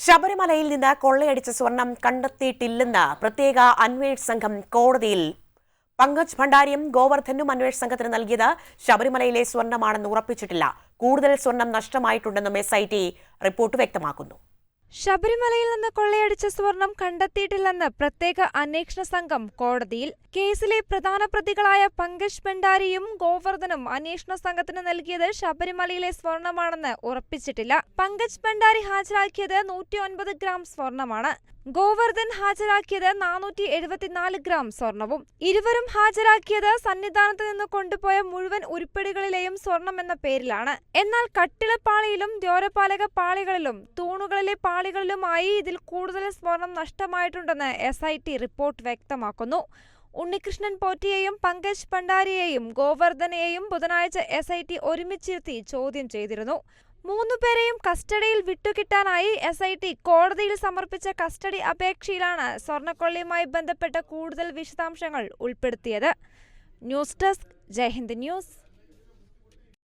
ശബരിമലയിൽ നിന്ന് കൊള്ളയടിച്ച സ്വർണം കണ്ടെത്തിയിട്ടില്ലെന്ന് പ്രത്യേക അന്വേഷണ സംഘം കോടതിയിൽ പങ്കജ് ഭണ്ഡാരിയും ഗോവർദ്ധനും അന്വേഷണ സംഘത്തിന് നൽകിയത് ശബരിമലയിലെ സ്വർണമാണെന്ന് ഉറപ്പിച്ചിട്ടില്ല. കൂടുതൽ സ്വർണം നഷ്ടമായിട്ടുണ്ടെന്നും എസ് റിപ്പോർട്ട് വ്യക്തമാക്കുന്നു. ശബരിമലയിൽ നിന്ന് കൊള്ളയടിച്ച സ്വർണം കണ്ടെത്തിയിട്ടില്ലെന്ന് പ്രത്യേക അന്വേഷണ സംഘം കോടതിയിൽ കേസിലെ പ്രധാന പ്രതികളായ പങ്കജ് ഭണ്ഡാരിയും ഗോവർദ്ധനും അന്വേഷണ സംഘത്തിന് നൽകിയത് ശബരിമലയിലെ സ്വർണമാണെന്ന് ഉറപ്പിച്ചിട്ടില്ല. പങ്കജ് ഭണ്ഡാരി ഹാജരാക്കിയത് നൂറ്റി ഗ്രാം സ്വർണമാണ്. ഗോവർദ്ധൻ ഹാജരാക്കിയത് നാനൂറ്റി എഴുപത്തിനാല് ഗ്രാം സ്വർണവും ഇരുവരും ഹാജരാക്കിയത് സന്നിധാനത്ത് നിന്ന് കൊണ്ടുപോയ മുഴുവൻ ഉരുപ്പടികളിലെയും സ്വർണം എന്ന പേരിലാണ്. എന്നാൽ കട്ടിളപ്പാളിയിലും ദ്യോരപാലക പാളികളിലും തൂണുകളിലെ പാളികളിലുമായി ഇതിൽ കൂടുതൽ സ്വർണം നഷ്ടമായിട്ടുണ്ടെന്ന് എസ് റിപ്പോർട്ട് വ്യക്തമാക്കുന്നു. ഉണ്ണികൃഷ്ണൻ പോറ്റിയെയും പങ്കജ് ഭണ്ഡാരിയെയും ഗോവർദ്ധനെയും ബുധനാഴ്ച എസ് ഐ ടി ഒരുമിച്ചിരുത്തി ചോദ്യം ചെയ്തിരുന്നു. മൂന്നുപേരെയും കസ്റ്റഡിയിൽ വിട്ടുകിട്ടാനായി എസ് ഐ ടി കോടതിയിൽ സമർപ്പിച്ച കസ്റ്റഡി അപേക്ഷയിലാണ് സ്വർണക്കൊള്ളിയുമായി ബന്ധപ്പെട്ട കൂടുതൽ വിശദാംശങ്ങൾ ഉൾപ്പെടുത്തിയത്. News desk Jaihind news.